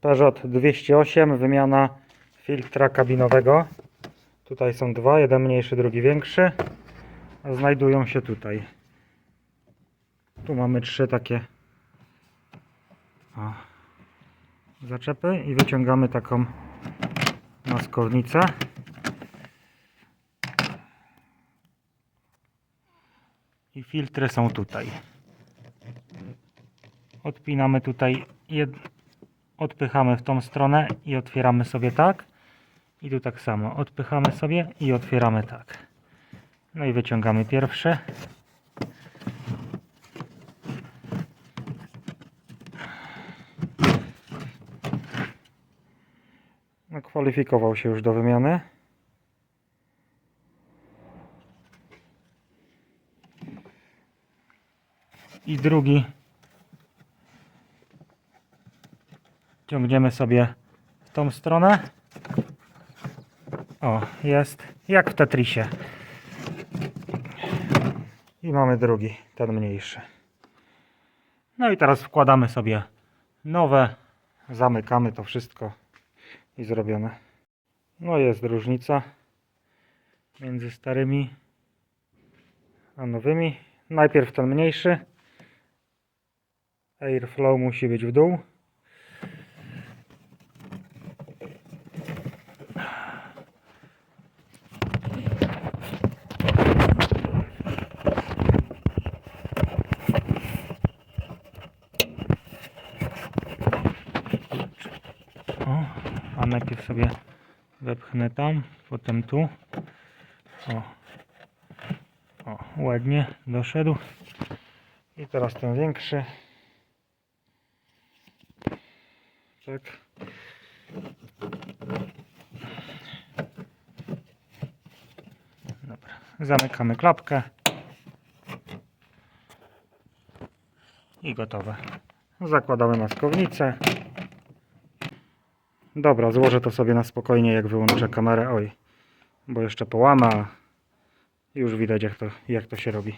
Peugeot 208, wymiana filtra kabinowego. Tutaj są dwa, jeden mniejszy, drugi większy. Znajdują się tutaj. Tu mamy trzy takie o, zaczepy i wyciągamy taką maskownicę. I filtry są tutaj. Odpinamy tutaj. Odpychamy w tą stronę i otwieramy sobie tak. I tu tak samo. Odpychamy sobie i otwieramy tak. No i wyciągamy pierwsze. No, kwalifikował się już do wymiany. I drugi ciągniemy sobie w tą stronę. O, jest jak w Tetrisie. I mamy drugi, ten mniejszy. No i teraz wkładamy sobie nowe, zamykamy to wszystko i zrobione. No jest różnica między starymi a nowymi. Najpierw ten mniejszy. Airflow musi być w dół. O, a najpierw sobie wepchnę tam, potem tu. O, o ładnie doszedł. I teraz ten większy. Tak. Dobra, zamykamy klapkę. I gotowe. Zakładamy maskownicę. Dobra, złożę to sobie na spokojnie, jak wyłączę kamerę. Oj, bo jeszcze połama. Już widać, jak to, jak to się robi.